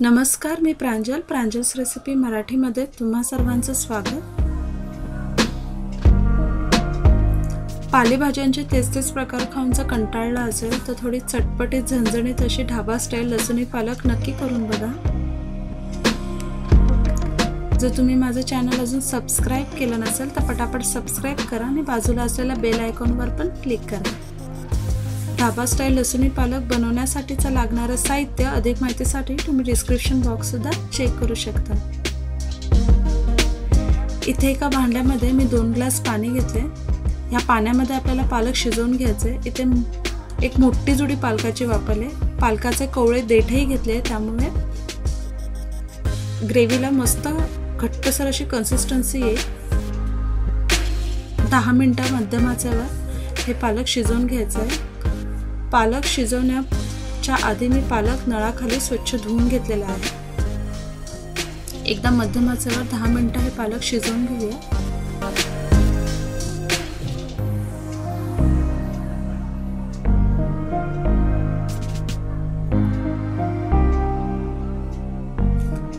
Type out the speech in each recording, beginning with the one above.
नमस्कार मी प्रांजल. प्रांजल्स रेसिपी मराठीमध्ये तुम्हा सर्वांचं स्वागत. पालेभाज्यांचे तेच तेच प्रकार खाऊन जर कंटाळला असेल तर थोडी चटपटीत झणझणीत अशी ढाबा स्टाईल लसुणी पालक नक्की करून बघा. जर तुम्ही माझं चॅनल अजून सबस्क्राईब केलं नसेल तर पटापट सबस्क्राईब करा आणि बाजूला असलेल्या बेल आयकॉनवर पण क्लिक करा. ढाबा स्टाईल लसुणी पालक बनवण्यासाठीचं लागणारं साहित्य अधिक माहितीसाठी तुम्ही डिस्क्रिप्शन बॉक्स सुद्धा चेक करू शकता. इथे एका भांड्यामध्ये मी दोन ग्लास पाणी घेतले. ह्या पाण्यामध्ये आपल्याला पालक शिजवून घ्यायचे. इथे एक मोठी जुडी पालकाची वापरले. पालकाचे कोवळे देठही घेतले. त्यामुळे ग्रेव्हीला मस्त घट्टसर अशी कन्सिस्टन्सी येईल. दहा मिनटं मध्यमाच्यावर हे पालक शिजवून घ्यायचं आहे पालक शिजवण्याच्या आधी मी पालक नळाखाली स्वच्छ धुवून घेतलेला आहे. एकदा मध्यम आचेवर दहा मिनटं हे पालक शिजवून घेऊया.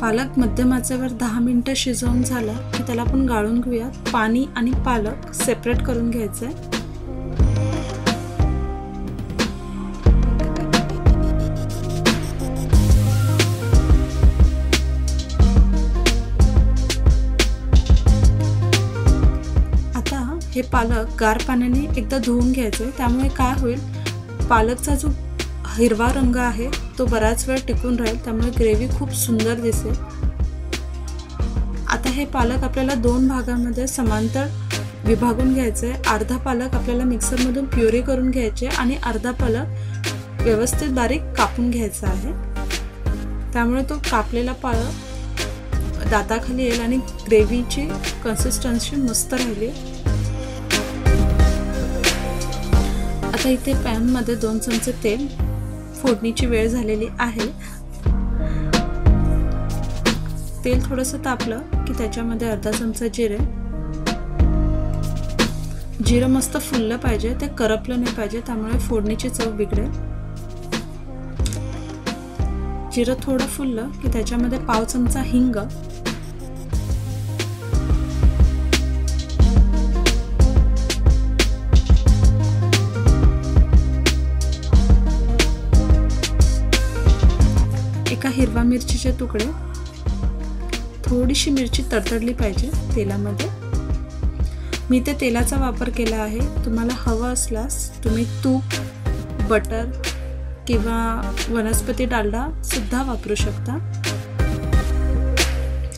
पालक मध्यम आचेवर दहा मिनटं शिजवून झाला की त्याला आपण गाळून घेऊया पाणी आणि पालक सेपरेट करून घ्यायचं आहे हे पालक गार पाण्याने एकदा धुवून घ्यायचे. त्यामुळे काय होईल? पालकचा जो हिरवा रंग आहे तो बराच वेळ टिकून राहील. त्यामुळे ग्रेव्ही खूप सुंदर दिसेल. आता हे पालक आपल्याला दोन भागामध्ये समांतर विभागून घ्यायचं आहे अर्धा पालक आपल्याला मिक्सरमधून प्युरी करून घ्यायचे आणि अर्धा पालक व्यवस्थित बारीक कापून घ्यायचा आहे. त्यामुळे तो कापलेला पालक दाताखाली येईल आणि ग्रेव्हीची कन्सिस्टन्सी मस्त राहिली. आता इथे पॅनमध्ये दोन चमचे तेल फोडणीची वेळ झालेली आहे. तेल थोडंसं तापलं की त्याच्यामध्ये अर्धा चमचा जिरे. जिरं मस्त फुललं पाहिजे ते करपलं नाही पाहिजे त्यामुळे फोडणीची चव बिघडेल. जिरं थोडं फुललं की त्याच्यामध्ये पाव चमचा हिंग मिरचीचे तुकडे थोडीशी मिरची तडतडली पाहिजे तेलामध्ये. मी ते तेलाचा वापर केला आहे. तुम्हाला हवं असल्यास तुम्ही तूप बटर किंवा वनस्पती डालडा सुद्धा वापरू शकता.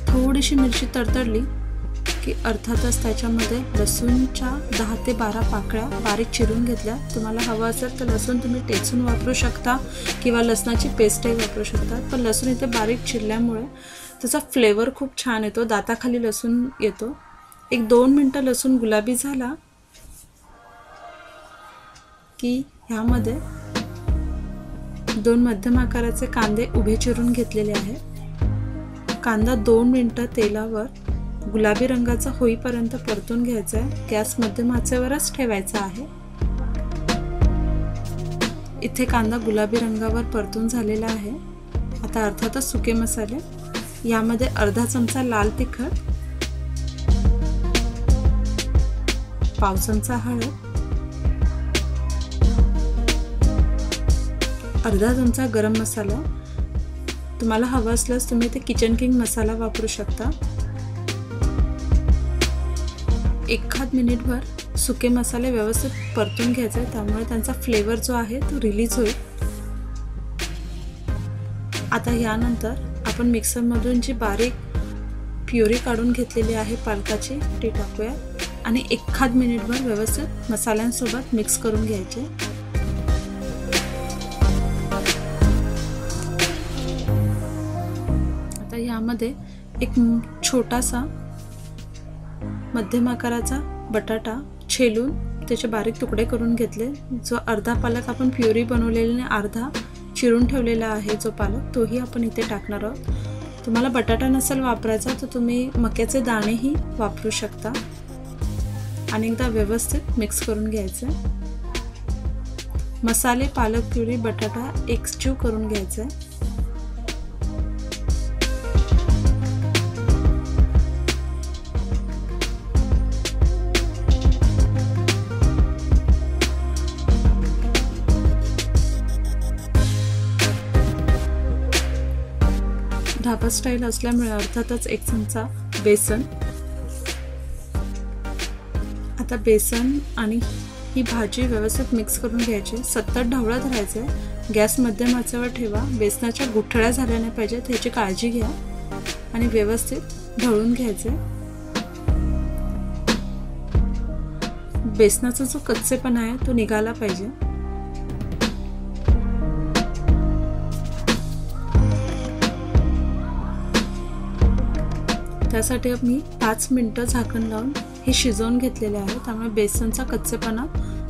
थोडीशी मिरची तडतडली की अर्थातच त्याच्यामध्ये लसूणच्या दहा ते बारा पाकळ्या बारीक चिरून घेतल्या. तुम्हाला हवं असेल तर लसूण तुम्ही टेचून वापरू शकता किंवा लसणाची पेस्टही वापरू शकता. पण लसूण इथे बारीक चिरल्यामुळे त्याचा फ्लेवर खूप छान येतो. दाताखाली लसूण येतो. एक दोन मिनटं लसूण गुलाबी झाला की ह्यामध्ये दोन मध्यम आकाराचे कांदे उभे चिरून घेतलेले आहे कांदा दोन मिनटं तेलावर गुलाबी रंगाचा होईपर्यंत परतून घ्यायचा आहे. गॅस मध्यम आचेवरच ठेवायचा आहे. इथे कांदा गुलाबी रंगावर परतून झालेला आहे. आता अर्थातच सुके मसाले. यामध्ये अर्धा चमचा लाल तिखट पाव चमचा हळद अर्धा चमचा गरम मसाला. तुम्हाला हवा असल्यास तुम्ही ते किचन किंग मसाला वापरू शकता. सात मिनिटभर सुके मसाले व्यवस्थित परतून घ्यायचे त्यामुळे त्यांचा फ्लेवर जो आहे तो रिलीज होईल. आता यानंतर आपण मिक्सरमधून जी बारीक प्युरी काढून घेतलेली आहे पालकाची ती टाकूया. आणि एखाद मिनिटभर व्यवस्थित मसाल्यांसोबत मिक्स करून घ्यायचे. आता यामध्ये एक छोटासा मध्यम आकाराचा बटाटा छेलून त्याचे बारीक तुकडे करून घेतले. जो अर्धा पालक आपण प्युरी बनवलेले अर्धा चिरून ठेवलेला आहे जो पालक तोही आपण इथे टाकणार आहोत. तुम्हाला बटाटा नसेल वापरायचा तर तुम्ही मक्याचे दाणेही वापरू शकता. आणि एकदा व्यवस्थित मिक्स करून घ्यायचं. मसाले पालक प्युरी बटाटा एक्सच्यू करून घ्यायचं. आहे ढाबा स्टाईल असल्यामुळे अर्थातच एक चमचा बेसन. आता बेसन आणि ही भाजी व्यवस्थित मिक्स करून घ्यायची. सतत ढवळत राहायचं आहे गॅस मध्यम आचेवर ठेवा. बेसनाच्या गुठळ्या झाल्या नाही पाहिजेत ह्याची काळजी घ्या. आणि व्यवस्थित ढवळून घ्यायचे बेसनाचा जो कच्चेपणा आहे तो निघाला पाहिजे. त्यासाठी मी पाच मिनटं झाकण लावून हे शिजवून घेतलेले आहे. त्यामुळे बेसनचा कच्चेपणा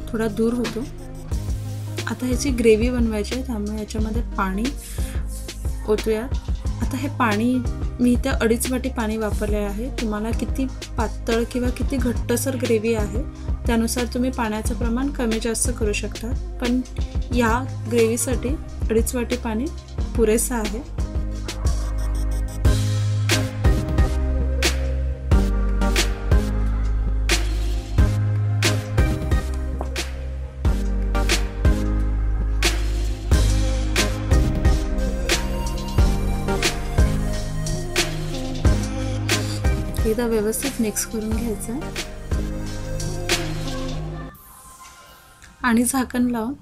थोडा दूर होतो. आता ह्याची ग्रेव्ही बनवायची आहे. त्यामुळे याच्यामध्ये पाणी ओतूया. आता हे पाणी मी इथे अडीच वाटी पाणी वापरले आहे. तुम्हाला किती पातळ किंवा किती घट्टसर ग्रेव्ही आहे त्यानुसार तुम्ही पाण्याचं प्रमाण कमी जास्त करू शकता. पण या ग्रेव्हीसाठी अडीच वाटी पाणी पुरेसं आहे. एकदा व्यवस्थित मिक्स करून घ्यायचं आहे. आणि झाकण लावून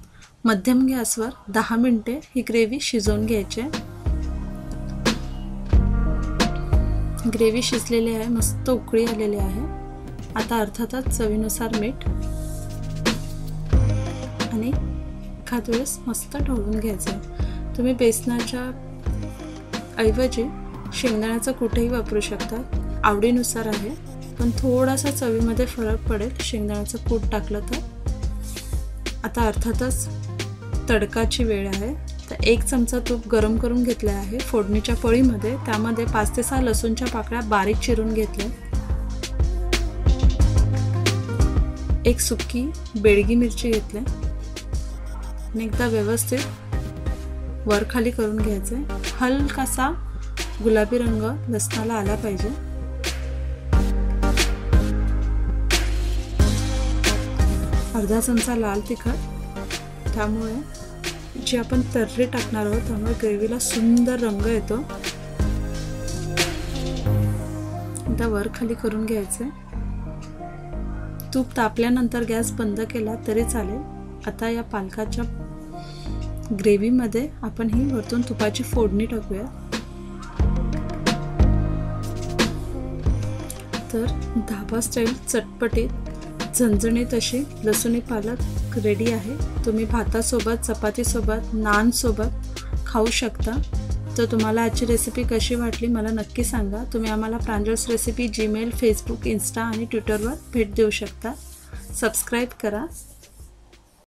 मध्यम गॅसवर दहा मिनटे ही ग्रेव्ही शिजवून घ्यायची आहे. ग्रेव्ही शिजलेली आहे मस्त उकळी आलेली आहे. आता अर्थातच चवीनुसार मीठ आणि एखाद वेळेस मस्त ढवळून घ्यायचं आहे. तुम्ही बेसनाच्या ऐवजी शेंगदाण्याचं कुठेही वापरू शकता. आवडीनुसार आहे. पण थोडासा चवीमध्ये फरक पडेल. शेंगदाण्याचं कूट टाकलं तर. आता अर्थातच तडकाची वेळ आहे. तर एक चमचा तूप गरम करून घेतले आहे. फोडणीच्या पळीमध्ये. त्यामध्ये पाच ते सहा लसूणच्या पाकळ्या बारीक चिरून घेतल्या. एक सुकी बेडगी मिरची घेतली. आणि एकदा व्यवस्थित वर खाली करून घ्यायचे. हलकासा गुलाबी रंग लसणाला आला पाहिजे. अर्धा चमचा लाल तिखट. त्यामुळे जी आपण तर्री टाकणार आहोत त्यामुळे ग्रेव्हीला सुंदर रंग येतो. आता वर खाली करून घ्यायचे. तूप तापल्यानंतर गॅस बंद केला तरी चालेल. आता या पालकाच्या ग्रेव्हीमध्ये आपण ही वरतून तुपाची फोडणी टाकूया. तर धाबा स्टाईल चटपटीत झणझणीत अशी लसुणी पालक रेडी आहे. तुम्ही भातासोबत चपातीसोबत नानसोबत खाऊ शकता. तर तुम्हाला आजची रेसिपी कशी वाटली मला नक्की सांगा. तुम्ही आम्हाला Pranjal's recipe Gmail Facebook Insta आणि ट्विटरवर भेट देऊ शकता. सबस्क्राईब करा.